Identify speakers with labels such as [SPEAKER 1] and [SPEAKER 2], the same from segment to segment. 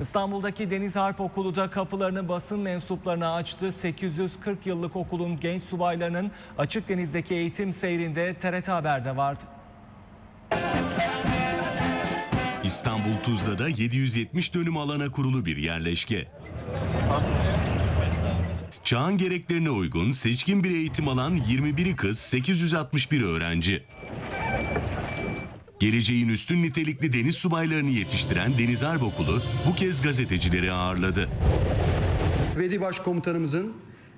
[SPEAKER 1] İstanbul'daki Deniz Harp Okulu da kapılarını basın mensuplarına açtı. 840 yıllık okulun genç subaylarının açık denizdeki eğitim seyrinde TRT Haber'de vardı.
[SPEAKER 2] İstanbul Tuzla'da 770 dönüm alana kurulu bir yerleşke. Çağın gereklerine uygun seçkin bir eğitim alan 21 kız 861 öğrenci. Geleceğin üstün nitelikli deniz subaylarını yetiştiren Deniz Harp Okulu bu kez gazetecileri ağırladı.
[SPEAKER 3] Vedi Başkomutanımızın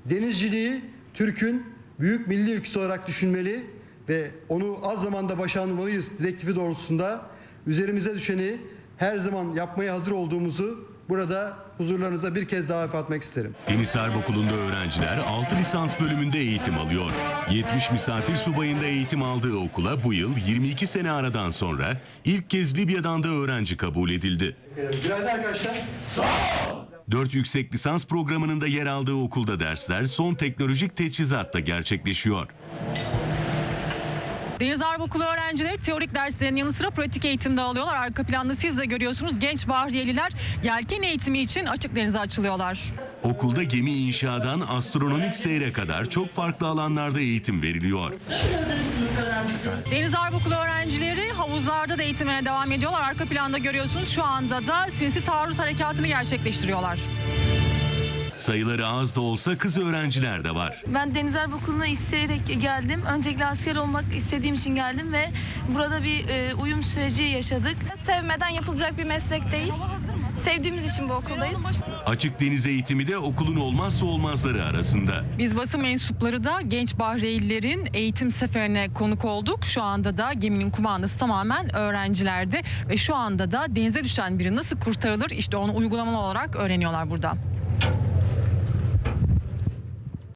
[SPEAKER 3] denizciliği Türk'ün büyük milli ülküsü olarak düşünmeli ve onu az zamanda başarmalıyız direktifi doğrultusunda üzerimize düşeni her zaman yapmaya hazır olduğumuzu burada huzurlarınızda bir kez daha ifade etmek isterim.
[SPEAKER 2] Deniz Harp Okulu'nda öğrenciler 6 lisans bölümünde eğitim alıyor. 70 misafir subayında eğitim aldığı okula bu yıl 22 sene aradan sonra ilk kez Libya'dan da öğrenci kabul edildi.
[SPEAKER 3] Günaydın arkadaşlar.
[SPEAKER 2] 4 yüksek lisans programının da yer aldığı okulda dersler son teknolojik teçhizatla gerçekleşiyor.
[SPEAKER 4] Deniz Harp Okulu öğrencileri teorik derslerin yanı sıra pratik eğitimde alıyorlar. Arka planda siz de görüyorsunuz genç bahriyeliler yelken eğitimi için açık denize açılıyorlar.
[SPEAKER 2] Okulda gemi inşadan astronomik seyre kadar çok farklı alanlarda eğitim veriliyor.
[SPEAKER 4] Deniz Harp Okulu öğrencileri havuzlarda da eğitimine devam ediyorlar. Arka planda görüyorsunuz şu anda da sinsi taarruz harekatını gerçekleştiriyorlar.
[SPEAKER 2] Sayıları az da olsa kız öğrenciler de var.
[SPEAKER 5] Ben Deniz Harp Okulu'na isteyerek geldim. Öncelikle asker olmak istediğim için geldim ve burada bir e, uyum süreci yaşadık.
[SPEAKER 6] Sevmeden yapılacak bir meslek değil. Sevdiğimiz için bu okuldayız.
[SPEAKER 2] Açık deniz eğitimi de okulun olmazsa olmazları arasında.
[SPEAKER 4] Biz basın mensupları da genç Bahreylilerin eğitim seferine konuk olduk. Şu anda da geminin kumandası tamamen öğrencilerde ve şu anda da denize düşen biri nasıl kurtarılır işte onu uygulamalı olarak öğreniyorlar burada.